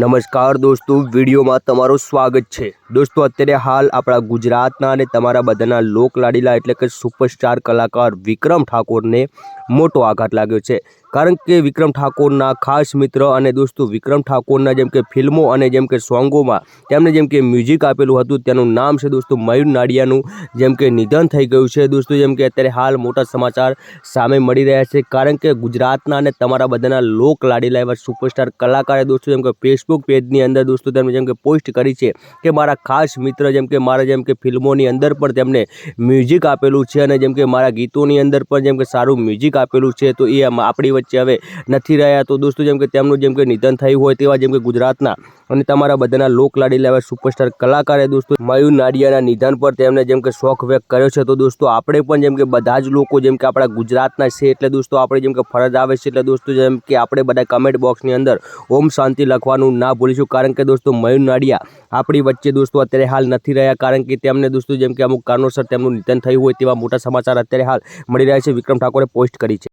નમસ્કાર દોસ્તો, વિડીયોમાં તમારું સ્વાગત છે. દોસ્તો, અત્યારે હાલ આપણા ગુજરાતના અને તમારા બધાના લોક લાડીલા એટલે કે સુપરસ્ટાર કલાકાર વિક્રમ ઠાકોરને મોટો આઘાત લાગ્યો છે. કારણ કે વિક્રમ ઠાકોરના ખાસ મિત્ર અને દોસ્તો, વિક્રમ ઠાકોરના જેમ કે ફિલ્મો અને જેમ કે સોંગોમાં તેમણે જેમ કે મ્યુઝિક આપેલું હતું, તેનું નામ છે દોસ્તો મયુર નાડિયાનું, જેમ કે નિધન થઈ ગયું છે દોસ્તો, જેમ કે અત્યારે હાલ મોટા સમાચાર સામે મળી રહ્યા છે. કારણ કે ગુજરાતના અને તમારા બધાના લોક લાડીલા એવા સુપરસ્ટાર કલાકારે દોસ્તો, જેમ કે ફેસબુક પેજની અંદર દોસ્તો તેમણે જેમ કે પોસ્ટ કરી છે કે મારા ખાસ મિત્ર જેમ કે મારા જેમ કે ફિલ્મોની અંદર પણ તેમને મ્યુઝિક આપેલું છે અને જેમ કે મારા ગીતોની અંદર પણ જેમ કે સારું મ્યુઝિક આપેલું છે તો એ આપણી વચ્ચે હવે નથી રહ્યા તો દોસ્તો જેમ કે તેમનું જેમ કે નિધન થયું હોય તેવા જેમ કે ગુજરાતના અને તમારા બધાના લોક લેવા સુપરસ્ટાર કલાકારે દોસ્તો મયુર નાડિયાના નિધન પર તેમણે જેમ કે શોખ વ્યક્ત કર્યો છે તો દોસ્તો આપણે પણ જેમ કે બધા જ લોકો જેમ કે આપણા ગુજરાતના છે એટલે દોસ્તો આપણે જેમ કે ફરજ આવે છે એટલે દોસ્તો જેમ કે આપણે બધા કમેન્ટ બોક્સની અંદર ઓમ શાંતિ લખવાનું ના ભૂલીશું કારણ કે દોસ્તો, મયુર નાડિયા આપણી વચ્ચે દોસ્તો અત્યારે હાલ નથી રહ્યા. કારણ કે તેમને દોસ્તો જેમ કે અમુક કારણોસર તેમનું નિધન થયું હોય તેવા મોટા સમાચાર અત્યારે હાલ મળી રહ્યા છે. વિક્રમ ઠાકોરે પોસ્ટ કરી છે.